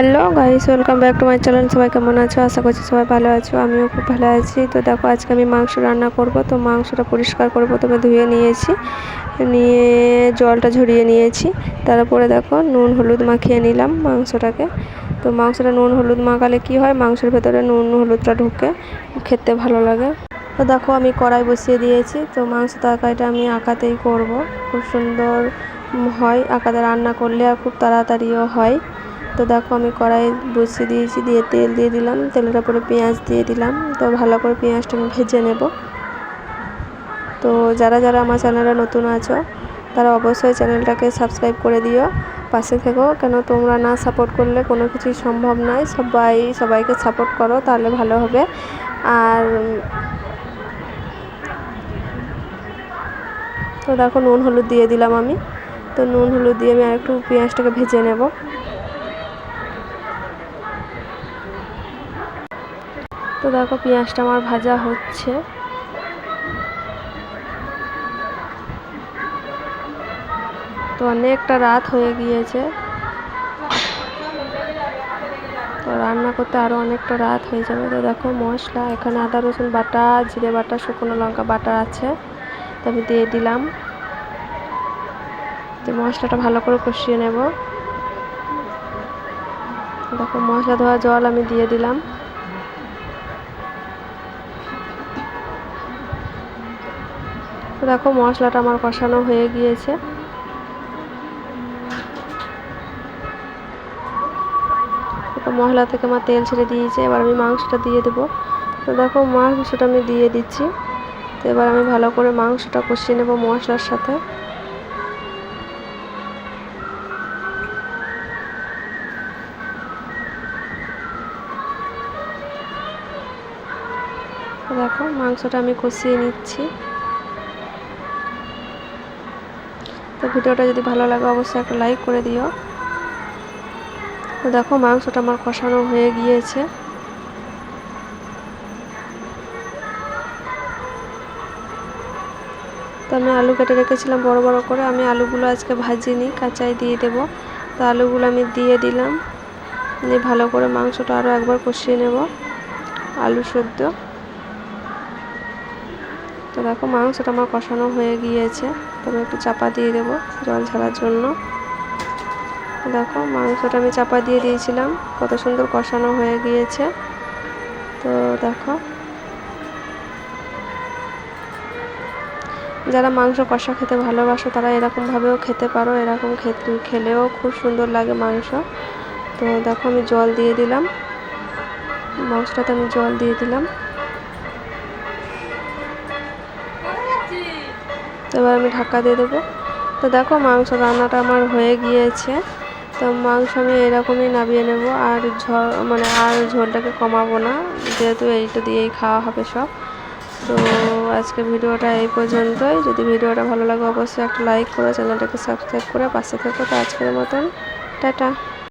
Hello guys, welcome back to my channel. সবাই কেমন আছো? আশা করছি সবাই ভালো আছো, আমিও খুব ভালো আছি। তো দেখো, আজকে আমি মাংস রান্না করব। তো মাংসটা পরিষ্কার করে প্রথমে ধুয়ে নিয়েছি, নিয়ে জলটা ঝরিয়ে নিয়েছি। তারপরে দেখো, নুন, হলুদ মাখিয়ে নিলাম মাংসটাকে। তো মাংসটা নুন, হলুদ মাখালে কি হয়? মাংসের ভেতরে নুন, হলুদটা ঢুকে খেতে ভালো লাগে। তো দেখো, আমি কড়াই বসিয়ে দিয়েছি। তো মাংস তরকারিটা আমি আঁকাতেই করব। খুব সুন্দর হয়, আঁকাতে রান্না করলে আর খুব তাড়াতাড়িও হয়। তো দেখো আমি কড়াই বসিয়ে দিয়েছি, দিয়ে তেল দিয়ে দিলাম। তেলের উপরে পেঁয়াজ দিয়ে দিলাম। তো ভালো করে পেঁয়াজটা আমি ভেজে নেব। তো যারা যারা আমার চ্যানেলে নতুন আছো, তারা অবশ্যই চ্যানেলটাকে সাবস্ক্রাইব করে দিও। পাশে থেকো। কেন তোমরা না সাপোর্ট করলে কোনো কিছুই সম্ভব নয়। সবাই, সবাইকে সাপোর্ট করো, তাহলে ভালো হবে। আর তো দেখো নুন, হলুদ দিয়ে দিলাম আমি। তো নুন, হলুদ দিয়ে আমি আর একটু পেঁয়াজটাকে ভেজে নেব। তো দেখো পেঁয়াজটা আমার ভাজা হচ্ছে। তো অনেকটা রাত হয়ে গিয়েছে। তো রান্না করতে আরও অনেকটা রাত হয়ে যাবে। তো দেখো মশলা, এখানে আদা, রসুন বাটা, জিরে বাটা, শুকনো লঙ্কা বাটা আছে। তো আমি দিয়ে দিলাম। তো মশলাটা ভালো করে কষিয়ে নেব। দেখো মশলা ধোয়া জল আমি দিয়ে দিলাম। তো দেখো মশলাটা আমার কষানো হয়ে গিয়েছে। মশলা থেকে আমার তেল ছেড়ে দিয়েছে, এবার আমি মাংসটা দিয়ে দেবো। তো দেখো মাংসটা আমি দিয়ে দিচ্ছি। তো এবার আমি ভালো করে মাংসটা কষিয়ে নেব মশলার সাথে। দেখো মাংসটা আমি কষিয়ে নিচ্ছি। তো ভিডিওটা যদি ভালো লাগে, অবশ্যই একটা লাইক করে দিও। তো দেখো, মাংসটা আমার কষানো হয়ে গিয়েছে। তো আমি আলু কেটে রেখেছিলাম বড় বড় করে। আমি আলুগুলো আজকে ভাজিনি, কাঁচাই দিয়ে দেব। তো আলুগুলো আমি দিয়ে দিলাম। দিয়ে ভালো করে মাংসটা আরও একবার কষিয়ে নেব, আলু সদ্য তো দেখো মাংসটা আমার কষানো হয়ে গিয়েছে। তবে একটু চাপা দিয়ে দেবো জল ছাড়ার জন্য। দেখো মাংসটা আমি চাপা দিয়ে দিয়েছিলাম, কত সুন্দর কষানো হয়ে গিয়েছে। তো দেখো। যারা মাংস কষা খেতে ভালোবাসো, তারা এরকমভাবেও খেতে পারো, এরকম খেলেও খুব সুন্দর লাগে মাংস। তো দেখো আমি জল দিয়ে দিলাম। মাংসটাতে আমি জল দিয়ে দিলাম। এবার আমি ঢাকা দিয়ে দেবো। তো দেখো, মাংস রান্নাটা আমার হয়ে গিয়েছে। তো মাংস আমি এরকমই নামিয়ে নেব। আর ঝোল মানে আর ঝোলটাকে কমাবো না। যেহেতু এইটা দিয়েই খাওয়া হবে সব। তো আজকে ভিডিওটা এই পর্যন্তই। যদি ভিডিওটা ভালো লাগে, অবশ্যই একটা লাইক করে চ্যানেলটাকে সাবস্ক্রাইব করে পাশে থেকো। তো আজকের মতন, টাটা।